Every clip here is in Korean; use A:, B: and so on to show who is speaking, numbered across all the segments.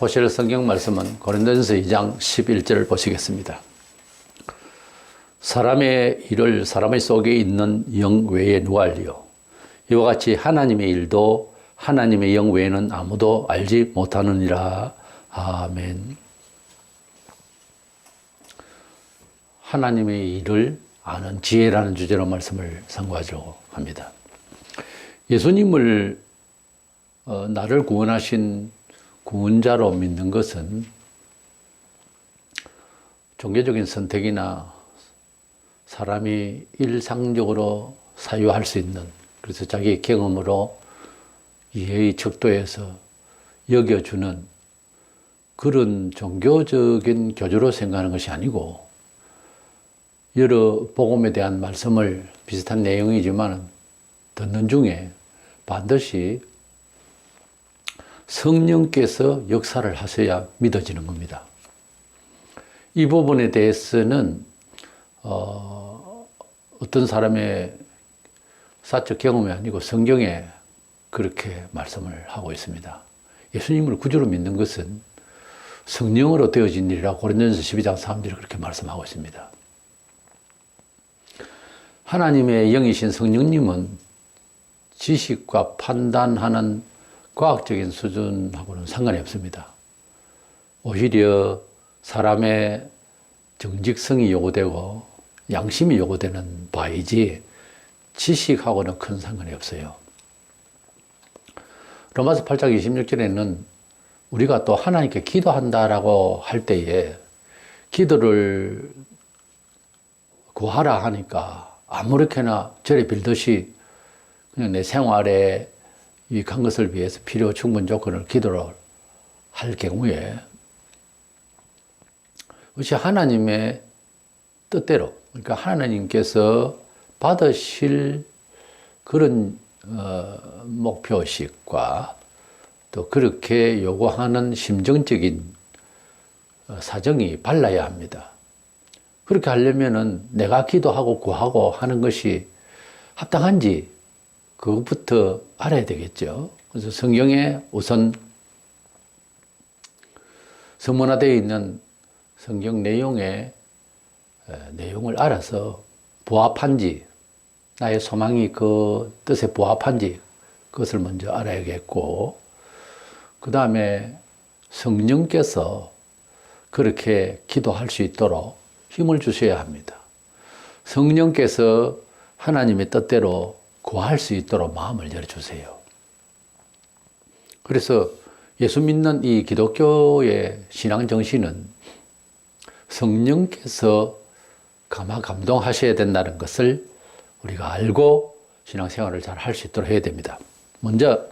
A: 보실 성경 말씀은 고린도전서 2장 11절을 보시겠습니다. 사람의 일을 사람의 속에 있는 영 외에 누가 알리요? 이와 같이 하나님의 일도 하나님의 영 외에는 아무도 알지 못하느니라. 아멘. 하나님의 일을 아는 지혜라는 주제로 말씀을 선고하려고 합니다. 예수님을 어, 나를 구원하신 구원자로 믿는 것은 종교적인 선택이나 사람이 일상적으로 사유할 수 있는 그래서 자기 경험으로 이해의 척도에서 여겨주는 그런 종교적인 교주로 생각하는 것이 아니고 여러 복음에 대한 말씀을 비슷한 내용이지만 듣는 중에 반드시 성령께서 역사를 하셔야 믿어지는 겁니다. 이 부분에 대해서는 어, 어떤 사람의 사적 경험이 아니고 성경에 그렇게 말씀을 하고 있습니다. 예수님을 구주로 믿는 것은 성령으로 되어진 일이라 고린도전서 12장 3절에 그렇게 말씀하고 있습니다. 하나님의 영이신 성령님은 지식과 판단하는 과학적인 수준하고는 상관이 없습니다. 오히려 사람의 정직성이 요구되고 양심이 요구되는 바이지 지식하고는 큰 상관이 없어요. 로마서 8장 26절에는 우리가 또 하나님께 기도한다라고 할 때에 기도를 구하라 하니까 아무렇게나 절에 빌듯이 그냥 내 생활에 유익한 것을 위해서 필요 충분 조건을 기도를 할 경우에 그것이 하나님의 뜻대로 그러니까 하나님께서 받으실 그런 어, 목표식과 또 그렇게 요구하는 심정적인 어, 사정이 발라야 합니다. 그렇게 하려면은 내가 기도하고 구하고 하는 것이 합당한지 그것부터 알아야 되겠죠. 그래서 성경에 우선 서문화되어 있는 성경 내용의 내용을 알아서 부합한지, 나의 소망이 그 뜻에 부합한지 그것을 먼저 알아야겠고, 그 다음에 성령께서 그렇게 기도할 수 있도록 힘을 주셔야 합니다. 성령께서 하나님의 뜻대로 구할 수 있도록 마음을 열어주세요. 그래서 예수 믿는 이 기독교의 신앙 정신은 성령께서 감화 감동하셔야 된다는 것을 우리가 알고 신앙생활을 잘 할 수 있도록 해야 됩니다. 먼저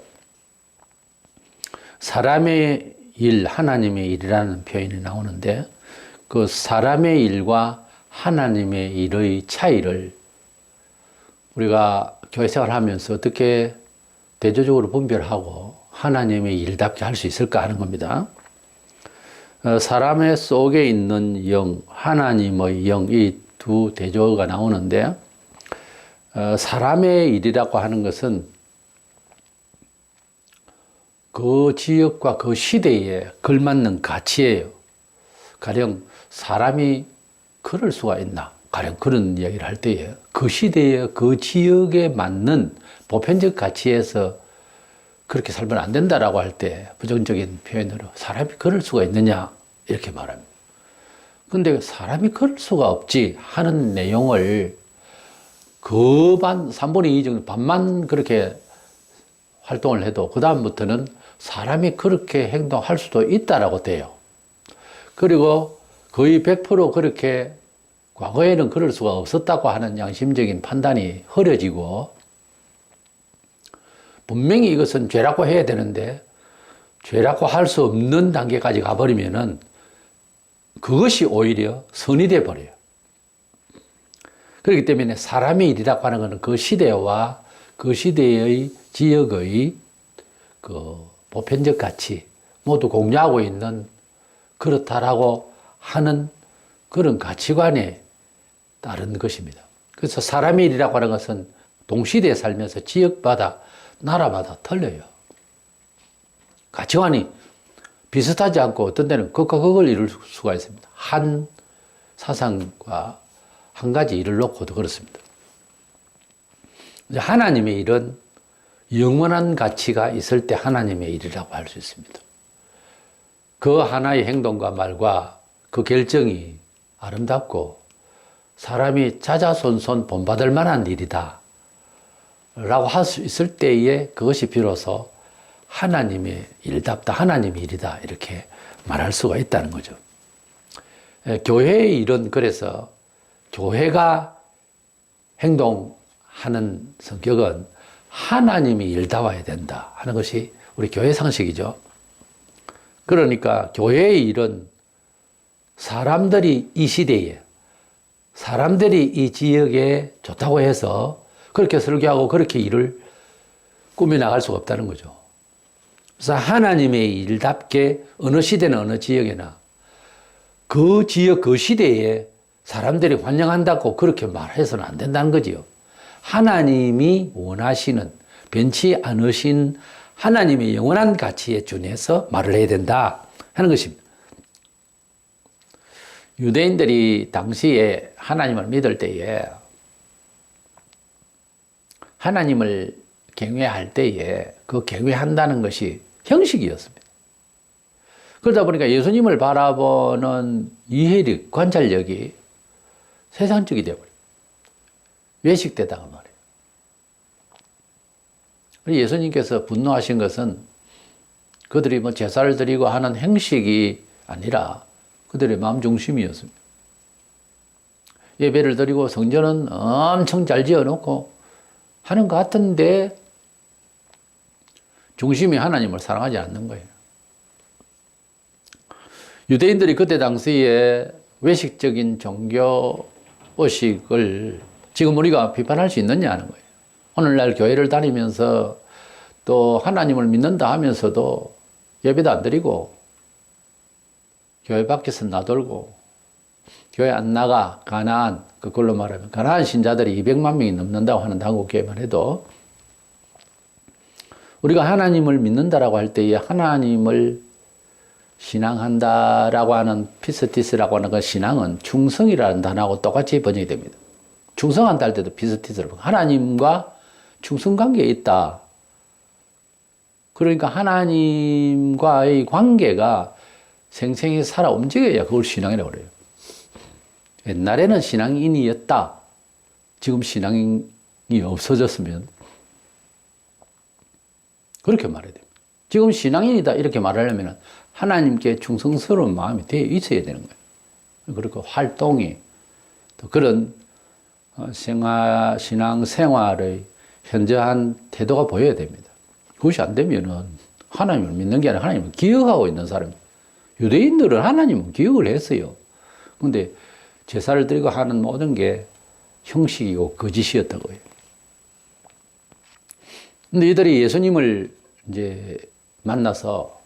A: 사람의 일, 하나님의 일이라는 표현이 나오는데 그 사람의 일과 하나님의 일의 차이를 우리가 교회 생활하면서 어떻게 대조적으로 분별하고 하나님의 일답게 할 수 있을까 하는 겁니다. 어, 사람의 속에 있는 영, 하나님의 영, 이 두 대조가 나오는데, 어, 사람의 일이라고 하는 것은 그 지역과 그 시대에 걸맞는 가치예요. 가령 사람이 그럴 수가 있나? 가령 그런 이야기를 할 때에 그 시대에 그 지역에 맞는 보편적 가치에서 그렇게 살면 안 된다라고 할 때 부정적인 표현으로 사람이 그럴 수가 있느냐 이렇게 말합니다. 근데 사람이 그럴 수가 없지 하는 내용을 그 반, 3분의 2 정도 반만 그렇게 활동을 해도 그다음부터는 사람이 그렇게 행동할 수도 있다라고 돼요. 그리고 거의 100% 그렇게 과거에는 그럴 수가 없었다고 하는 양심적인 판단이 흐려지고 분명히 이것은 죄라고 해야 되는데 죄라고 할 수 없는 단계까지 가버리면은 그것이 오히려 선이 돼 버려요. 그렇기 때문에 사람의 일이라고 하는 것은 그 시대와 그 시대의 지역의 그 보편적 가치 모두 공유하고 있는 그렇다라고 하는 그런 가치관에 따른 것입니다. 그래서 사람의 일이라고 하는 것은 동시대에 살면서 지역마다 나라마다 틀려요. 가치관이 비슷하지 않고 어떤 때는 그것과 그걸 이룰 수가 있습니다. 한 사상과 한 가지 일을 놓고도 그렇습니다. 하나님의 일은 영원한 가치가 있을 때 하나님의 일이라고 할 수 있습니다. 그 하나의 행동과 말과 그 결정이 아름답고 사람이 자자손손 본받을 만한 일이다. 라고 할 수 있을 때에 그것이 비로소 하나님의 일답다, 하나님의 일이다. 이렇게 말할 수가 있다는 거죠. 예, 교회의 일은 그래서 교회가 행동하는 성격은 하나님이 일다와야 된다 하는 것이 우리 교회 상식이죠. 그러니까 교회의 일은 사람들이 이 시대에 사람들이 이 지역에 좋다고 해서 그렇게 설교하고 그렇게 일을 꾸며 나갈 수가 없다는 거죠. 그래서 하나님의 일답게 어느 시대나 어느 지역에나 그 지역 그 시대에 사람들이 환영한다고 그렇게 말해서는 안 된다는 거지요. 하나님이 원하시는 변치 않으신 하나님의 영원한 가치에 준해서 말을 해야 된다 하는 것입니다. 유대인들이 당시에 하나님을 믿을 때에 하나님을 경외할 때에 그 경외한다는 것이 형식이었습니다. 그러다 보니까 예수님을 바라보는 이해력, 관찰력이 세상적이 되어버려요. 외식되다가 말이에요. 예수님께서 분노하신 것은 그들이 뭐 제사를 드리고 하는 행식이 아니라 그들의 마음 중심이었습니다. 예배를 드리고 성전은 엄청 잘 지어놓고 하는 것 같은데 중심이 하나님을 사랑하지 않는 거예요. 유대인들이 그때 당시에 외식적인 종교 의식을 지금 우리가 비판할 수 있느냐는 거예요. 오늘날 교회를 다니면서 또 하나님을 믿는다 하면서도 예배도 안 드리고 교회 밖에서 나돌고 교회 안 나가 가나안 그걸로 말하면 가나안 신자들이 200만 명이 넘는다고 하는 한국교회만 해도 우리가 하나님을 믿는다라고 할 때에 하나님을 신앙한다라고 하는 피스티스라고 하는 그 신앙은 충성이라는 단어하고 똑같이 번역이 됩니다. 충성한다 할 때도 피스티스로 하나님과 충성 관계에 있다. 그러니까 하나님과의 관계가 생생히 살아 움직여야 그걸 신앙이라고 그래요. 옛날에는 신앙인이었다. 지금 신앙이 없어졌으면 그렇게 말해야 됩니다. 지금 신앙인이다 이렇게 말하려면 하나님께 충성스러운 마음이 되어 있어야 되는 거예요. 그리고 활동이 또 그런 어, 생활, 신앙 생활의 현저한 태도가 보여야 됩니다. 그것이 안 되면은 하나님을 믿는 게 아니라 하나님을 기억하고 있는 사람. 유대인들은 하나님은 기억을 했어요. 근데 제사를 드리고 하는 모든 게 형식이고 거짓이었다고 해요. 근데 이들이 예수님을 이제 만나서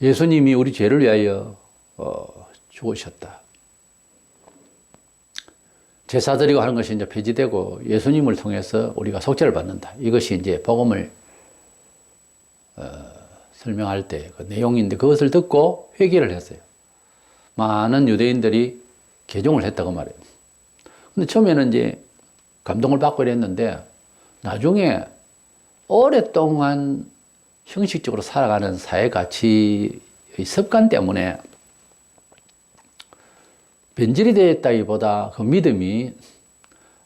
A: 예수님이 우리 죄를 위하여 어, 죽으셨다. 제사 드리고 하는 것이 이제 폐지되고 예수님을 통해서 우리가 속죄를 받는다. 이것이 이제 복음을 어, 설명할 때 그 내용인데 그것을 듣고 회개를 했어요. 많은 유대인들이 개종을 했다고 말해요. 근데 처음에는 이제 감동을 받고 이랬는데 나중에 오랫동안 형식적으로 살아가는 사회 가치의 습관 때문에 변질이 되었다기보다 그 믿음이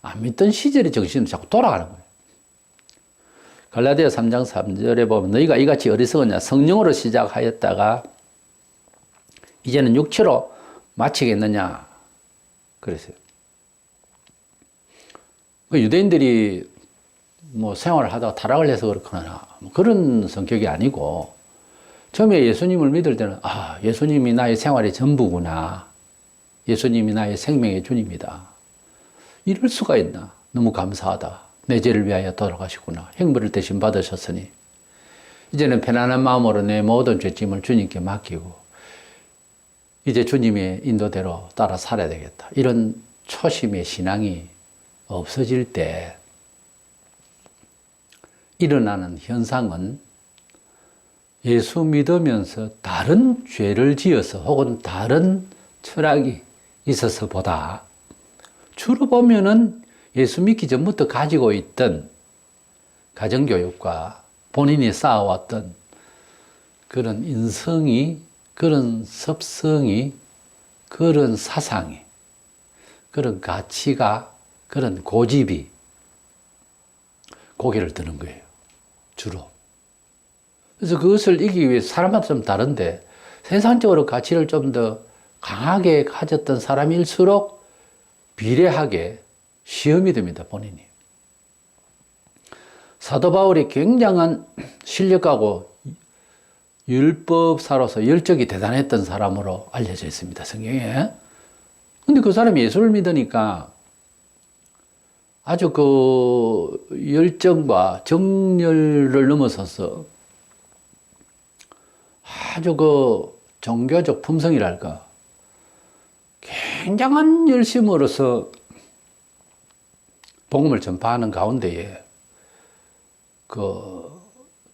A: 안 믿던 시절의 정신으로 자꾸 돌아가는 거예요. 갈라디아 3장 3절에 보면 너희가 이같이 어리석었냐? 성령으로 시작하였다가 이제는 육체로 마치겠느냐? 그랬어요. 그 유대인들이 뭐 생활을 하다가 타락을 해서 그렇거나 뭐 그런 성격이 아니고 처음에 예수님을 믿을 때는 아 예수님이 나의 생활의 전부구나. 예수님이 나의 생명의 주님이다. 이럴 수가 있나? 너무 감사하다 내 죄를 위하여 돌아가시구나. 행벌을 대신 받으셨으니 이제는 편안한 마음으로 내 모든 죄짐을 주님께 맡기고 이제 주님의 인도대로 따라 살아야 되겠다. 이런 초심의 신앙이 없어질 때 일어나는 현상은 예수 믿으면서 다른 죄를 지어서 혹은 다른 철학이 있어서 보다 주로 보면은 예수 믿기 전부터 가지고 있던 가정교육과 본인이 쌓아왔던 그런 인성이, 그런 습성이, 그런 사상이, 그런 가치가, 그런 고집이 고개를 드는 거예요. 주로. 그래서 그것을 이기기 위해 사람마다 좀 다른데 세상적으로 가치를 좀 더 강하게 가졌던 사람일수록 비례하게 시험이 됩니다, 본인이. 사도 바울이 굉장한 실력하고 율법사로서 열정이 대단했던 사람으로 알려져 있습니다, 성경에. 근데 그 사람이 예수를 믿으니까 아주 그 열정과 정열을 넘어서서 아주 그 종교적 품성이랄까 굉장한 열심으로서 복음을 전파하는 가운데에 그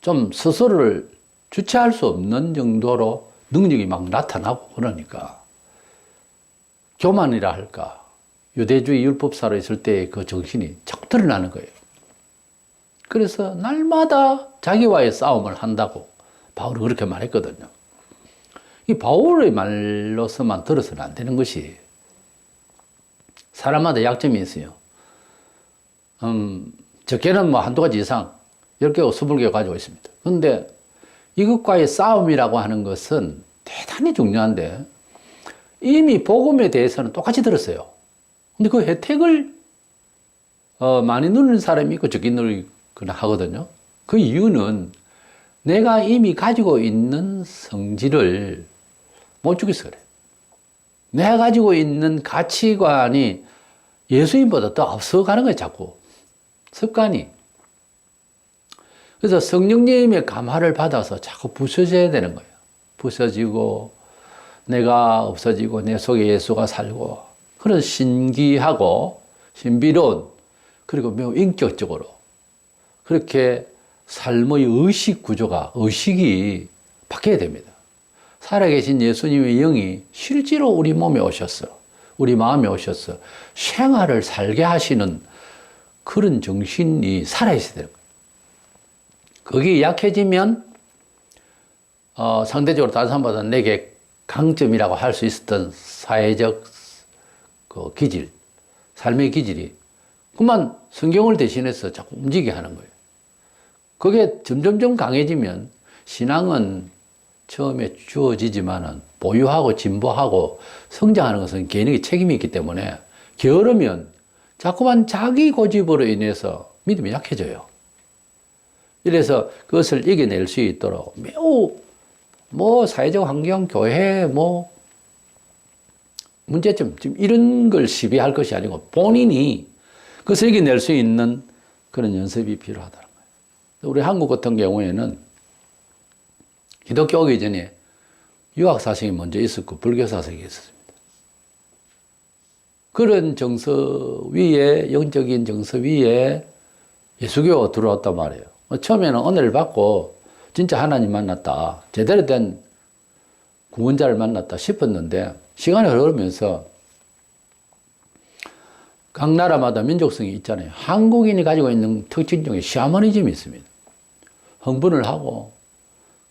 A: 좀 스스로를 주체할 수 없는 정도로 능력이 막 나타나고 그러니까 교만이라 할까 유대주의 율법사로 있을 때의 그 정신이 자꾸 드러나는 거예요. 그래서 날마다 자기와의 싸움을 한다고 바울은 그렇게 말했거든요. 이 바울의 말로서만 들어서는 안 되는 것이 사람마다 약점이 있어요. 음, 적게는 뭐 한두 가지 이상 10개, 20개 가지고 있습니다. 근데 이것과의 싸움이라고 하는 것은 대단히 중요한데 이미 복음에 대해서는 똑같이 들었어요. 근데 그 혜택을 어, 많이 누리는 사람이 있고 적게 누리거나 하거든요. 그 이유는 내가 이미 가지고 있는 성질을 못 죽여서 그래. 내가 가지고 있는 가치관이 예수님보다 더 앞서가는 거예요, 자꾸. 습관이. 그래서 성령님의 감화를 받아서 자꾸 부서져야 되는 거예요. 부서지고, 내가 없어지고, 내 속에 예수가 살고, 그런 신기하고, 신비로운, 그리고 매우 인격적으로, 그렇게 삶의 의식 구조가, 의식이 바뀌어야 됩니다. 살아계신 예수님의 영이 실제로 우리 몸에 오셨어. 우리 마음에 오셔서 생활을 살게 하시는 그런 정신이 살아있어야 되는 거예요. 그게 약해지면, 어, 상대적으로 다른 사람보다 내게 강점이라고 할 수 있었던 사회적 그 기질, 삶의 기질이 그만 성경을 대신해서 자꾸 움직이게 하는 거예요. 그게 점점점 강해지면 신앙은 처음에 주어지지만은 보유하고 진보하고 성장하는 것은 개인에게 책임이 있기 때문에 게으르면 자꾸만 자기 고집으로 인해서 믿음이 약해져요. 이래서 그것을 이겨낼 수 있도록 매우 뭐 사회적 환경, 교회, 뭐 문제점, 지금 이런 걸 시비할 것이 아니고 본인이 그것을 이겨낼 수 있는 그런 연습이 필요하다는 거예요. 우리 한국 같은 경우에는 기독교 오기 전에 유학 사상이 먼저 있었고 불교 사상이 있었습니다. 그런 정서 위에 영적인 정서 위에 예수교가 들어왔단 말이에요. 처음에는 은혜를 받고 진짜 하나님 만났다. 제대로 된 구원자를 만났다 싶었는데 시간이 흐르면서 각 나라마다 민족성이 있잖아요. 한국인이 가지고 있는 특징 중에 샤머니즘이 있습니다. 흥분을 하고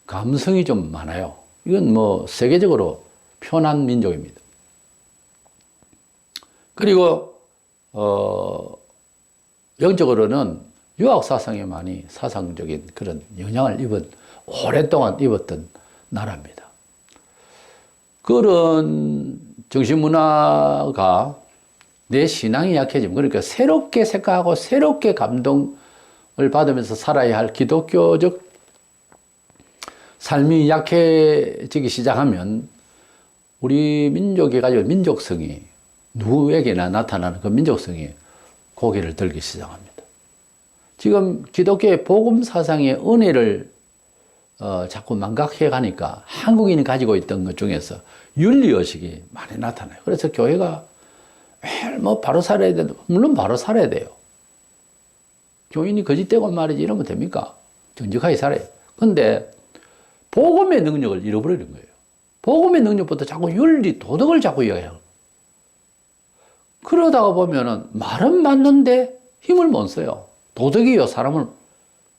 A: 감성이 좀 많아요. 이건 뭐 세계적으로 표난 민족입니다. 그리고 어 영적으로는 유학 사상에 많이 사상적인 그런 영향을 입은 오랫동안 입었던 나라입니다. 그런 정신 문화가 내 신앙이 약해지면 그러니까 새롭게 생각하고 새롭게 감동을 받으면서 살아야 할 기독교적 삶이 약해지기 시작하면 우리 민족이 가지고 민족성이 누구에게나 나타나는 그 민족성이 고개를 들기 시작합니다. 지금 기독교의 복음 사상의 은혜를 어, 자꾸 망각해 가니까 한국인이 가지고 있던 것 중에서 윤리의식이 많이 나타나요. 그래서 교회가 뭐 바로 살아야 된다. 물론 바로 살아야 돼요. 교인이 거짓되고 말이지 이러면 됩니까? 정직하게 살아요. 근데 복음의 능력을 잃어버리는 거예요. 복음의 능력보다 자꾸 윤리, 도덕을 자꾸 이야기해요. 그러다가 보면은 말은 맞는데 힘을 못 써요. 도덕이요, 사람을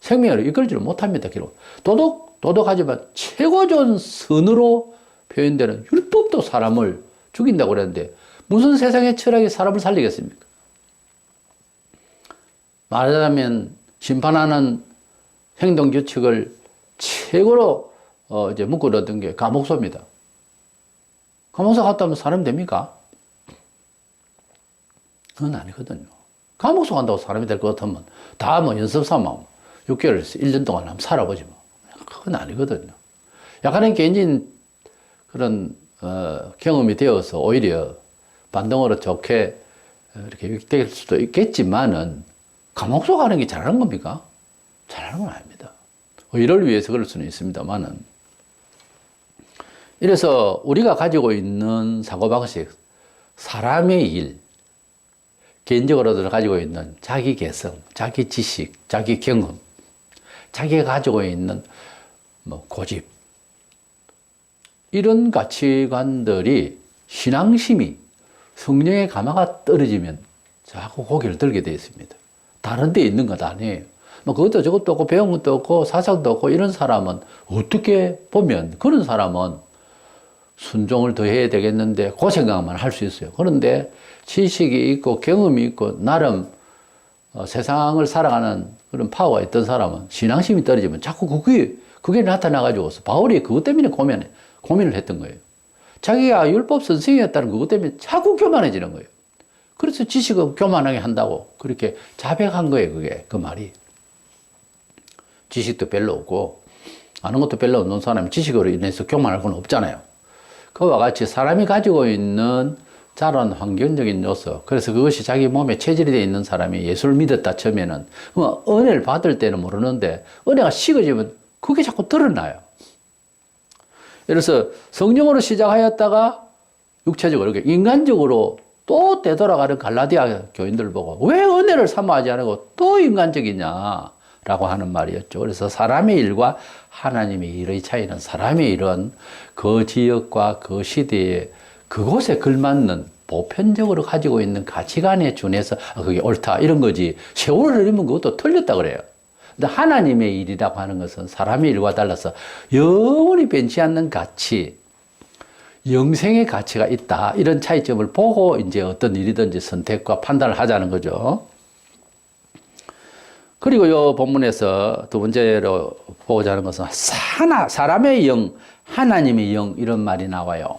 A: 생명을 이끌지를 못합니다, 기록. 도덕, 도덕하지만 최고 좋은 선으로 표현되는 율법도 사람을 죽인다고 그랬는데 무슨 세상의 철학이 사람을 살리겠습니까? 말하자면 심판하는 행동 규칙을 최고로 어 이제 묶어놓던 게 감옥소입니다. 감옥소 갔다 오면 사람 됩니까? 그건 아니거든요. 감옥소 간다고 사람이 될 것 같으면 다 뭐 연습 삼아 6개월, 1년 동안 한번 살아보지 뭐. 그건 아니거든요. 약간의 개인적인 그런 어, 경험이 되어서 오히려 반동으로 좋게 이렇게 유익될 수도 있겠지만은 감옥소 가는 게 잘하는 겁니까? 잘하는 건 아닙니다. 의를 위해서 그럴 수는 있습니다만은 이래서 우리가 가지고 있는 사고방식, 사람의 일, 개인적으로도 가지고 있는 자기 개성, 자기 지식, 자기 경험, 자기가 가지고 있는 뭐 고집, 이런 가치관들이 신앙심이 성령의 감화가 떨어지면 자꾸 고개를 들게 되어 있습니다. 다른 데 있는 것 아니에요. 뭐 그것도 저것도 없고 배운 것도 없고 사상도 없고 이런 사람은 어떻게 보면 그런 사람은 순종을 더 해야 되겠는데 그 생각만 할 수 있어요. 그런데 지식이 있고 경험이 있고 나름 어, 세상을 살아가는 그런 파워가 있던 사람은 신앙심이 떨어지면 자꾸 그게 그게 나타나가지고 바울이 그것 때문에 고민해 고민을 했던 거예요. 자기가 율법 선생이었다는 그것 때문에 자꾸 교만해지는 거예요. 그래서 지식을 교만하게 한다고 그렇게 자백한 거예요, 그게 그 말이. 지식도 별로 없고 아는 것도 별로 없는 사람이 지식으로 인해서 교만할 건 없잖아요. 그와 같이 사람이 가지고 있는 자란 환경적인 요소, 그래서 그것이 자기 몸에 체질이 되어 있는 사람이 예수를 믿었다 처음에는 뭐 은혜를 받을 때는 모르는데 은혜가 식어지면 그게 자꾸 드러나요. 예를 들어서 성령으로 시작하였다가 육체적으로, 이렇게 인간적으로 또 되돌아가는 갈라디아 교인들 보고 왜 은혜를 삼아하지 않고 또 인간적이냐? 라고 하는 말이었죠. 그래서 사람의 일과 하나님의 일의 차이는 사람의 일은 그 지역과 그 시대에 그곳에 걸맞는 보편적으로 가지고 있는 가치관에 준해서 아, 그게 옳다 이런 거지 세월을 흐르면 그것도 틀렸다 그래요. 근데 하나님의 일이라고 하는 것은 사람의 일과 달라서 영원히 변치 않는 가치, 영생의 가치가 있다. 이런 차이점을 보고 이제 어떤 일이든지 선택과 판단을 하자는 거죠. 그리고 이 본문에서 두 번째로 보고자 하는 것은 하나, 사람의 영, 하나님의 영, 이런 말이 나와요.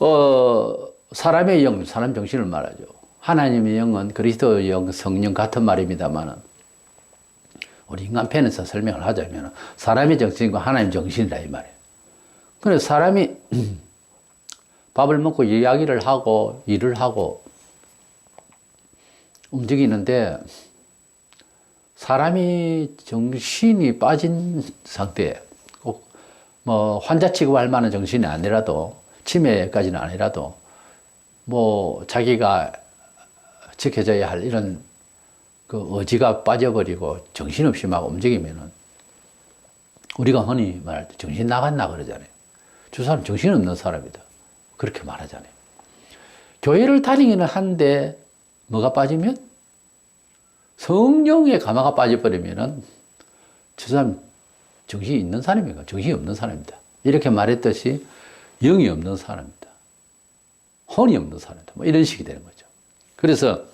A: 어, 사람의 영, 사람 정신을 말하죠. 하나님의 영은 그리스도의 영, 성령 같은 말입니다만은 우리 인간 편에서 설명을 하자면 사람의 정신과 하나님 정신이라 이 말이에요. 그래서 사람이 밥을 먹고 이야기를 하고 일을 하고 움직이는데 사람이 정신이 빠진 상태, 꼭뭐 환자 취급할 만한 정신이 아니라도 치매까지는 아니라도 뭐 자기가 지켜져야 할 이런 그 의지가 빠져버리고 정신없이 막 움직이면은 우리가 흔히 말할 때 정신 나갔나 그러잖아요. 저 사람 정신없는 사람이다. 그렇게 말하잖아요. 교회를 다니기는 한데 뭐가 빠지면 성령의 감화가 빠져버리면은 저 사람 정신이 있는 사람인가? 정신이 없는 사람이다. 이렇게 말했듯이 영이 없는 사람이다. 혼이 없는 사람이다. 뭐 이런 식이 되는 거죠. 그래서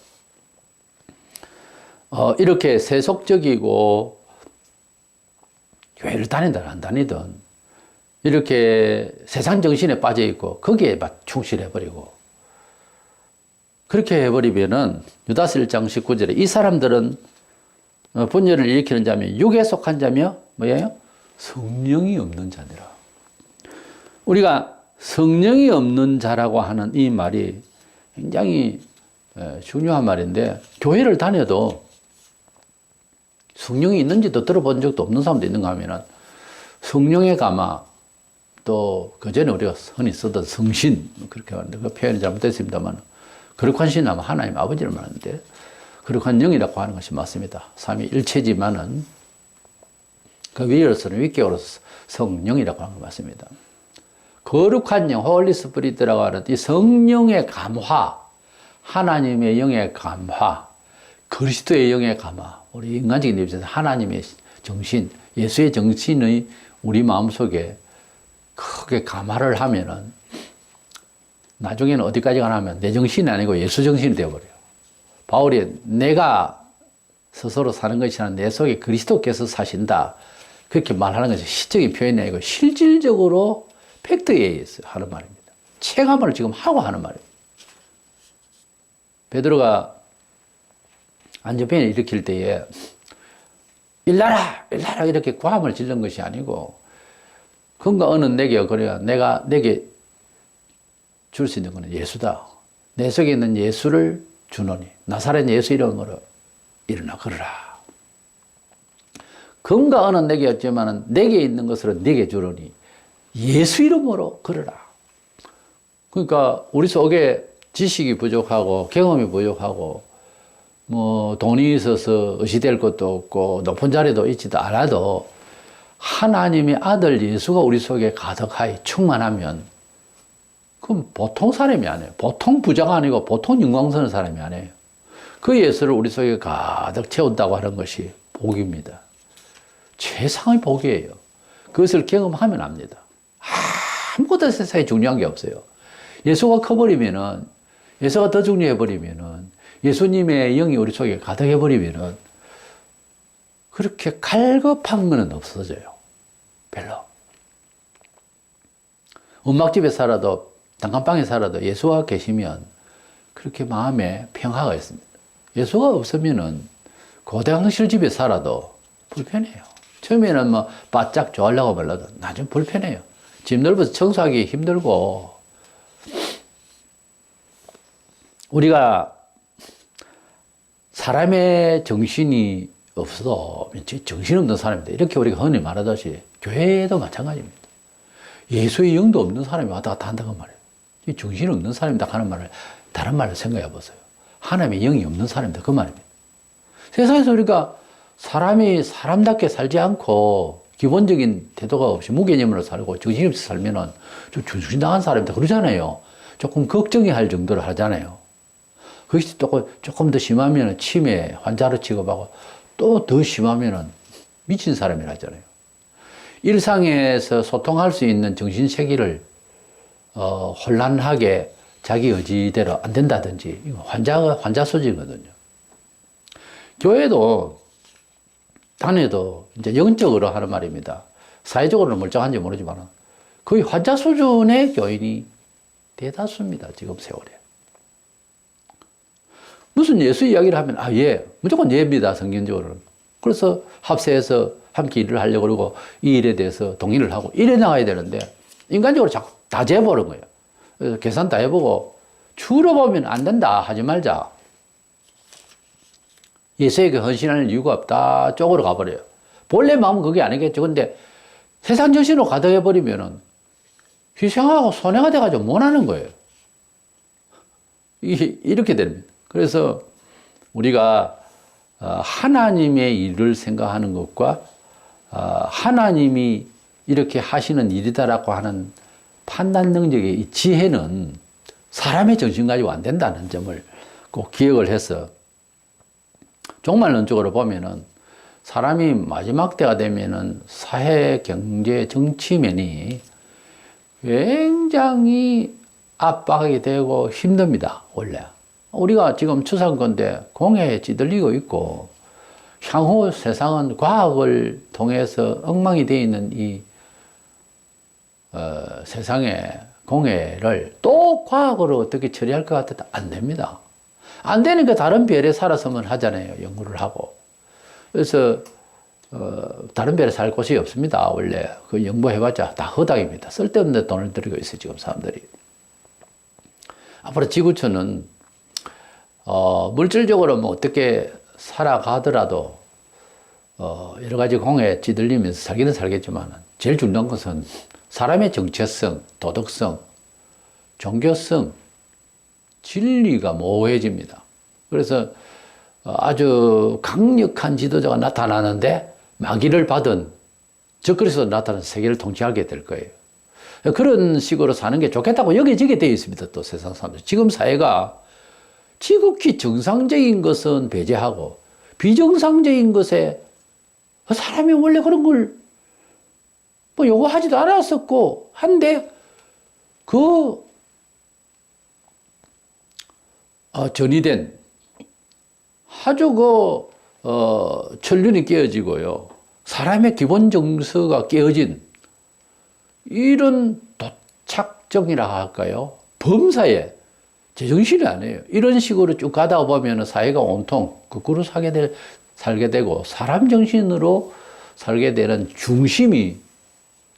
A: 어, 이렇게 세속적이고 교회를 다니든 안 다니든 이렇게 세상 정신에 빠져 있고 거기에 막 충실해 버리고 그렇게 해버리면은 유다스 1장 19절에 이 사람들은 어, 분열을 일으키는 자며 육에 속한 자며 뭐예요? 성령이 없는 자니라. 우리가 성령이 없는 자라고 하는 이 말이 굉장히 중요한 말인데 교회를 다녀도 성령이 있는지도 들어본 적도 없는 사람도 있는가 하면은 성령의 감화 또 그전에 우리가 흔히 쓰던 성신 그렇게 하는데 그 표현이 잘못됐습니다만 거룩한 신 아마 하나님 아버지를 말하는데 거룩한 영이라고 하는 것이 맞습니다. 삼위 일체지만은 그 위로서는 위격으로서 성령이라고 하는 것 맞습니다. 거룩한 영, 홀리 스피릿이라고 하는 이 성령의 감화, 하나님의 영의 감화, 그리스도의 영의 감화, 우리 인간적인 입장에서 하나님의 정신, 예수의 정신의 우리 마음속에 크게 감화를 하면은 나중에는 어디까지 가냐면 내 정신이 아니고 예수 정신이 되어버려요. 바울이 내가 스스로 사는 것이 아니라 내 속에 그리스도께서 사신다. 그렇게 말하는 것이 시적인 표현이 아니고 실질적으로 팩트에 의해서 하는 말입니다. 체감을 지금 하고 하는 말입니다. 베드로가 안전병을 일으킬 때에 일나라 일나라 이렇게 고함을 질른 것이 아니고 그가 어느 내게 그래야 내가 내게 줄 수 있는 것은 예수다. 내 속에 있는 예수를 주노니 나사렛 예수 이름으로 일어나 걸어라. 금과 은은 내게 였지만 내게 있는 것으로 내게 주노니 예수 이름으로 걸어라. 그러니까 우리 속에 지식이 부족하고 경험이 부족하고 뭐 돈이 있어서 의시될 것도 없고 높은 자리도 있지도 않아도 하나님의 아들 예수가 우리 속에 가득하여 충만하면 그럼 보통 사람이 아니에요. 보통 부자가 아니고 보통 영광스러운 사람이 아니에요. 그 예수를 우리 속에 가득 채운다고 하는 것이 복입니다. 최상의 복이에요. 그것을 경험하면 압니다. 아무것도 세상에 중요한 게 없어요. 예수가 커버리면은, 예수가 더 중요해버리면은, 예수님의 영이 우리 속에 가득해버리면은, 그렇게 갈급한 거는 없어져요. 별로. 음악집에 살아도, 단칸방에 살아도 예수가 계시면, 그렇게 마음에 평화가 있습니다. 예수가 없으면은, 고대강실 집에 살아도 불편해요. 처음에는 뭐, 바짝 좋아하려고 말라도, 나중 불편해요. 집 넓어서 청소하기 힘들고, 우리가 사람의 정신이 없어도 정신없는 사람이다. 이렇게 우리가 흔히 말하듯이 교회도 마찬가지입니다. 예수의 영도 없는 사람이 왔다 갔다 한다고 말이에요. 정신 없는 사람이다 하는 말을 다른 말로 생각해 보세요. 하나님의 영이 없는 사람이다. 그 말입니다. 세상에서 우리가 사람이 사람답게 살지 않고 기본적인 태도가 없이 무개념으로 살고 정신없이 살면은 좀 주신당한 사람이다. 그러잖아요. 조금 걱정이 할 정도로 하잖아요. 그것이 또 조금 더 심하면 치매 환자로 취급하고 또 더 심하면 미친 사람이라 하잖아요. 일상에서 소통할 수 있는 정신 세계를 어, 혼란하게 자기 의지대로 안 된다든지 환자가 환자 소지거든요. 교회도 단에도 이제 영적으로 하는 말입니다. 사회적으로는 멀쩡한지 모르지만 거의 환자 수준의 교인이 대다수입니다. 지금 세월에. 무슨 예수 이야기를 하면, 아, 예. 무조건 예입니다. 성경적으로는. 그래서 합세해서 함께 일을 하려고 그러고 이 일에 대해서 동의를 하고 일해 나가야 되는데 인간적으로 자꾸 다 재보는 거예요. 계산 다 해보고 주로 보면 안 된다. 하지 말자. 예수에게 헌신할 이유가 없다. 쪽으로 가버려요. 본래 마음은 그게 아니겠죠. 근데 세상 정신으로 가득해버리면은 희생하고 손해가 돼가지고 못 하는 거예요. 이게 이렇게 됩니다. 그래서 우리가 어, 하나님의 일을 생각하는 것과 어, 하나님이 이렇게 하시는 일이다라고 하는 판단 능력의 이 지혜는 사람의 정신 가지고 안 된다는 점을 꼭 기억을 해서 종말론적으로 보면은 사람이 마지막 때가 되면은 사회, 경제, 정치면이 굉장히 압박이 되고 힘듭니다, 원래. 우리가 지금 추상 건데 공해에 찌들리고 있고 향후 세상은 과학을 통해서 엉망이 되어 있는 이 어, 세상의 공해를 또 과학으로 어떻게 처리할 것 같아도 안 됩니다. 안 되니까 다른 별에 살아서만 하잖아요. 연구를 하고. 그래서 어, 다른 별에 살 곳이 없습니다. 원래 그 연구해봤자 다 허당입니다. 쓸데없는 돈을 들이고 있어요. 지금 사람들이. 앞으로 지구촌은 어, 물질적으로 뭐 어떻게 살아가더라도 어, 여러 가지 공에 찌들리면서 살기는 살겠지만 제일 중요한 것은 사람의 정체성, 도덕성, 종교성, 진리가 모호해집니다. 그래서 어, 아주 강력한 지도자가 나타나는데 마귀를 받은 적그리스도 나타난 세계를 통치하게 될 거예요. 그런 식으로 사는 게 좋겠다고 여겨지게 되어 있습니다. 또 세상 사람들. 지금 사회가 지극히 정상적인 것은 배제하고 비정상적인 것에 사람이 원래 그런 걸 뭐 요구하지도 않았었고 한데 그 어, 전이된 아주 그 어, 천륜이 깨어지고요. 사람의 기본 정서가 깨어진 이런 도착정이라 할까요? 범사에 제정신이 아니에요. 이런 식으로 쭉 가다 보면 사회가 온통 거꾸로 살게 될, 살게 되고 사람 정신으로 살게 되는 중심이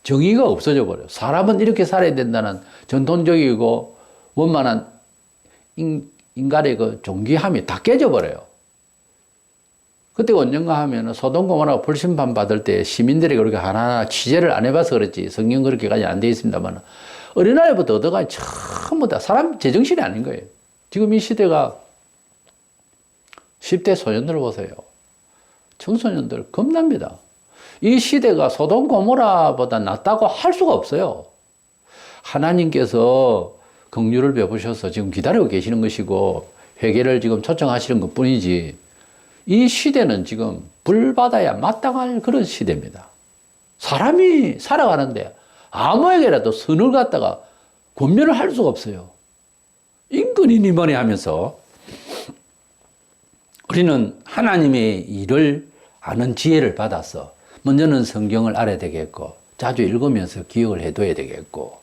A: 정의가 없어져 버려요. 사람은 이렇게 살아야 된다는 전통적이고 원만한 인, 인간의 그 존귀함이 다 깨져 버려요. 그때 언젠가 하면은 소동고모나 불심판 받을 때 시민들이 그렇게 하나하나 취재를 안 해봐서 그렇지 성경 그렇게까지 안 돼 있습니다만 어린아이부터 얻어가 전부 다 사람 제정신이 아닌 거예요. 지금 이 시대가 10대 소년들 보세요. 청소년들 겁납니다. 이 시대가 소돔 고모라보다 낫다고 할 수가 없어요. 하나님께서 긍휼을 베푸셔서 지금 기다리고 계시는 것이고 회개를 지금 초청하시는 것 뿐이지 이 시대는 지금 불 받아야 마땅할 그런 시대입니다. 사람이 살아가는데 아무에게라도 선을 갖다가 권면을 할 수가 없어요. 인권이니머니 하면서 우리는 하나님의 일을 아는 지혜를 받아서 먼저는 성경을 알아야 되겠고 자주 읽으면서 기억을 해둬야 되겠고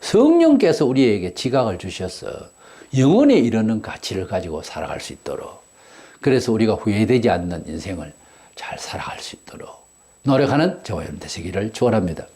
A: 성령께서 우리에게 지각을 주셔서 영원에 이르는 가치를 가지고 살아갈 수 있도록 그래서 우리가 후회되지 않는 인생을 잘 살아갈 수 있도록 노력하는 저와 여러분 되시기를 축원합니다.